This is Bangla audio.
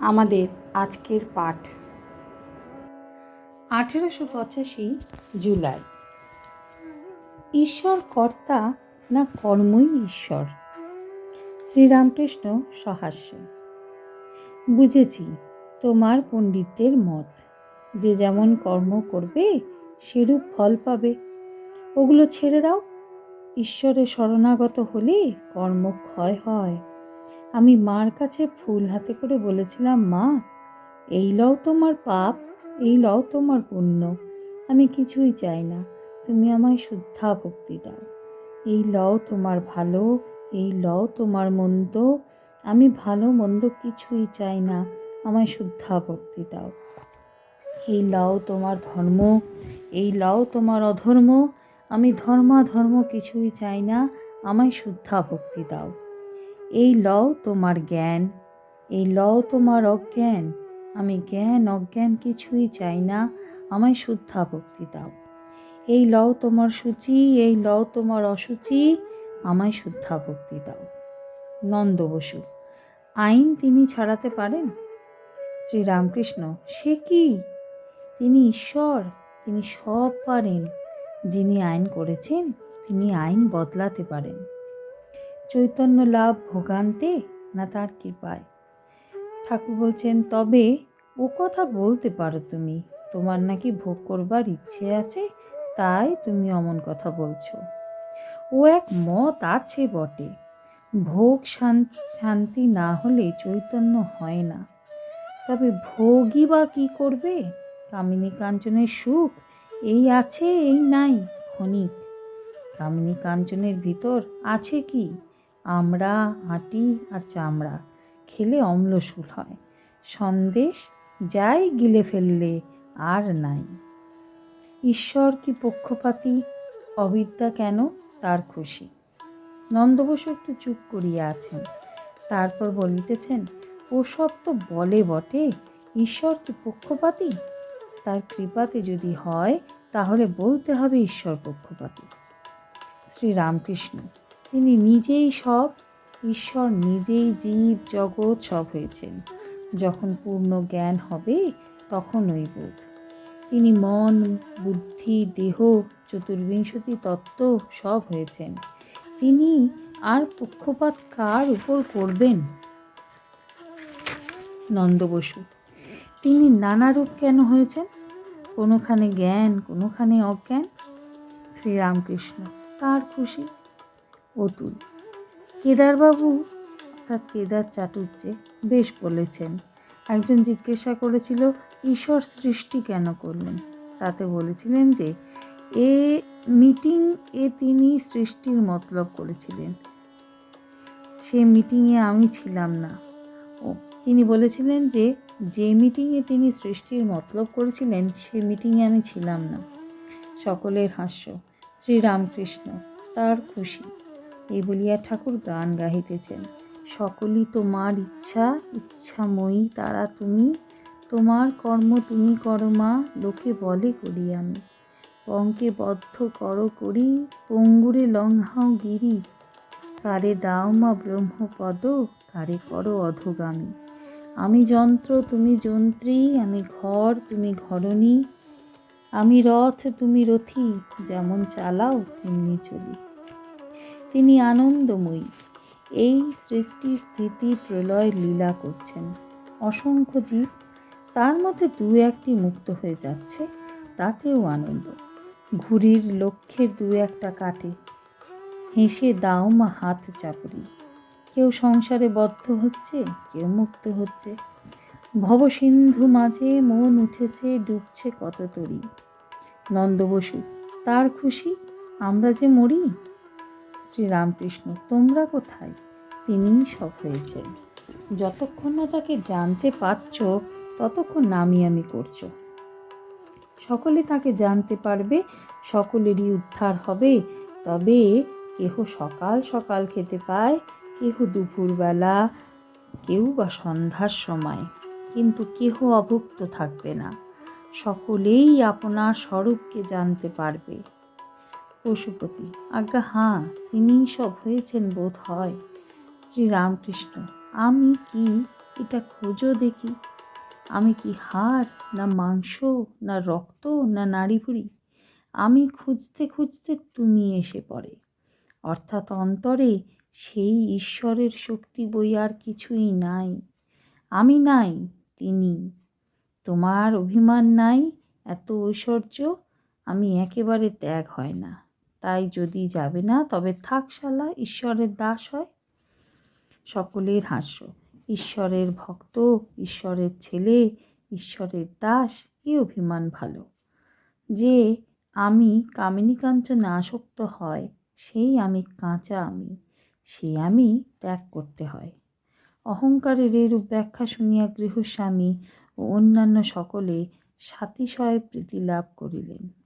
আমাদের আজকের পাঠ। আঠেরোশো পঁচাশি জুলাই। ঈশ্বর কর্তা না কর্মই ঈশ্বর? শ্রীরামকৃষ্ণ সহাস্য। বুঝেছি, তোমার পণ্ডিতদের মত। যে যেমন কর্ম করবে, সেরূপ ফল পাবে। ওগুলো ছেড়ে দাও। ঈশ্বরে শরণাগত হলে কর্ম ক্ষয় হয়। আমি মার কাছে ফুল হাতে করে বলেছিলাম, মা, এই লও তোমার পাপ, এই লও তোমার পুণ্য। আমি কিছুই চাই না। তুমি আমায় শুদ্ধা ভক্তি দাও। এই লও তোমার ভালো, এই লও তোমার মন্দ। আমি ভালো মন্দ কিছুই চাই না। আমায় শুদ্ধা ভক্তি দাও। এই লও তোমার ধর্ম, এই লও তোমার অধর্ম। আমি ধর্মাধর্ম কিছুই চাই না। আমায় শুদ্ধা ভক্তি দাও। এই লও তোমার জ্ঞান, এই লও তোমার অজ্ঞান। আমি জ্ঞান, অজ্ঞান কিছুই চাই না, আমায় শুদ্ধা ভক্তি দাও। এই লও তোমার সূচি, এই লও তোমার অসুচি, আমায় শুদ্ধা ভক্তি দাও। নন্দ বসু, আইন তিনি ছাড়াতে পারেন? শ্রীরামকৃষ্ণ, সে কি? তিনি ঈশ্বর, তিনি সব পারেন। যিনি আইন করেছেন, তিনি আইন বদলাতে পারেন। চৈতন্য লাভ ভোগান্তে না তার কৃপায়। ঠাকুর বলছেন, তবে ও কথা বলতে পারো তুমি। তোমার নাকি ভোগ করবার ইচ্ছে আছে, তাই তুমি অমন কথা বলছো। ও এক মত আছে বটে। ভোগ শান্তি না হলে চৈতন্য হয় না। তবে ভোগই বা কী করবে? কামিনী কাঞ্চনের সুখ এই আছে, এই নাই, ক্ষণিক। কামিনী কাঞ্চনের ভিতর আছে কি? আমরা আটি আর চামড়া, খেলে অম্লশূল হয়। সন্দেশ, যাই গিলে ফেললে আর নাই। ঈশ্বর কি পক্ষপাতী? অবিদ্যা কেন? তার খুশি। নন্দবসু একটু চুপ করিয়া আছেন। তারপর বলিতেছেন, ওসব তো বলে বটে। ঈশ্বর কি পক্ষপাতী? তার কৃপাতে যদি হয়, তাহলে বলতে হবে ঈশ্বর পক্ষপাতী। শ্রীরামকৃষ্ণ তিনি নিজেই সব, ঈশ্বর নিজেই জীব, জগৎ সব হয়েছেন। যখন পূর্ণ জ্ঞান হবে তখন ওই বোধ। তিনি মন, বুদ্ধি, দেহ, চতুর্বিংশতি তত্ত্ব সব হয়েছেন। তিনি আর পক্ষপাত কার উপর করবেন? নন্দ বসু, তিনি নানা রূপ কেন হয়েছেন? কোনোখানে জ্ঞান, কোনোখানে অজ্ঞান? শ্রীরামকৃষ্ণ, তার খুশি। অতুল। কেদারবাবু অর্থাৎ কেদার চাটুর্যে বেশ বলেছেন। একজন জিজ্ঞাসা করেছিল, ঈশ্বর সৃষ্টি কেন করলেন? তাতে বলেছিলেন যে, এ মিটিং এ তিনি সৃষ্টির মতলব করেছিলেন। সে মিটিংয়ে আমি ছিলাম না। ও, তিনি বলেছিলেন যে যে মিটিংয়ে তিনি সৃষ্টির মতলব করেছিলেন, সে মিটিংয়ে আমি ছিলাম না। সকলের হাস্য। শ্রীরামকৃষ্ণ তার খুশি। এই বলিয়া ঠাকুর গান গাহিতেছেন। সকলই তোমার ইচ্ছা, ইচ্ছাময়ী তারা তুমি। তোমার কর্ম তুমি করো মা, লোকে বলে করি আমি। পঙ্কে বদ্ধ করো করি, পঙ্গুরে লঙ্ঘাও গিরি। কারে দাও মা ব্রহ্মপদ, কারে করো অধগামী। আমি যন্ত্র, তুমি যন্ত্রী, আমি ঘর, তুমি ঘরণী। আমি রথ, তুমি রথী, যেমন চালাও, তেমনি চলি। তিনি আনন্দময়ী। এই সৃষ্টি স্থিতি প্রলয় লীলা করছেন। অসংখ্য জীব, তার মধ্যে দু একটি মুক্ত হয়ে যাচ্ছে, তাতেও আনন্দ। ঘুড়ির লক্ষ্যের দু একটা কাটে হেসে দাও মা হাত চাপড়ি। কেউ সংসারে বদ্ধ হচ্ছে, কেউ মুক্ত হচ্ছে। ভবসিন্ধু মাঝে মন উঠেছে, ডুবছে কত তরি। নন্দবসু তার খুশি, আমরা যে মরি? শ্রীরামকৃষ্ণ, তোমরা কোথায়? তিনিই সব হয়েছেন যতক্ষণ না তাকে জানতে পারছ, ততক্ষণ নামি আমি করছ। সকলে তাকে জানতে পারবে, সকলেরই উদ্ধার হবে। তবে কেহ সকাল সকাল খেতে পায়, কেহ দুপুরবেলা, কেউ বা সন্ধ্যার সময়। কিন্তু কেহ অভুক্ত থাকবে না। সকলেই আপনার স্বরূপকে জানতে পারবে। পশুপতি। আজ্ঞা, হাঁ, তিনিই সব হয়েছেন বোধ হয়। শ্রীরামকৃষ্ণ, আমি কি এটা খোঁজো দেখি? আমি কি হাড়, না মাংস, না রক্ত, না নাড়িভুড়ি? আমি খুঁজতে খুঁজতে তুমি এসে পড়ে। অর্থাৎ অন্তরে সেই ঈশ্বরের শক্তি বই আর কিছুই নাই। আমি নাই, তিনি। তোমার অভিমান নাই, এত ঐশ্বর্য, আমি একেবারে ত্যাগ হয় না। তাই যদি যাবে না, তবে থাক শালা ঈশ্বরের দাস হয়। সকলের হাস্য, ঈশ্বরের ভক্ত, ঈশ্বরের ছেলে, ঈশ্বরের দাস, এ অভিমান ভালো। যে আমি কামিনী কাঞ্চনে আসক্ত হয়, সেই আমি কাঁচা আমি, সে আমি ত্যাগ করতে হয়। অহংকারের এরূপ ব্যাখ্যা শুনিয়া গৃহস্বামী ও অন্যান্য সকলে সাতিশয় প্রীতি লাভ করিলেন।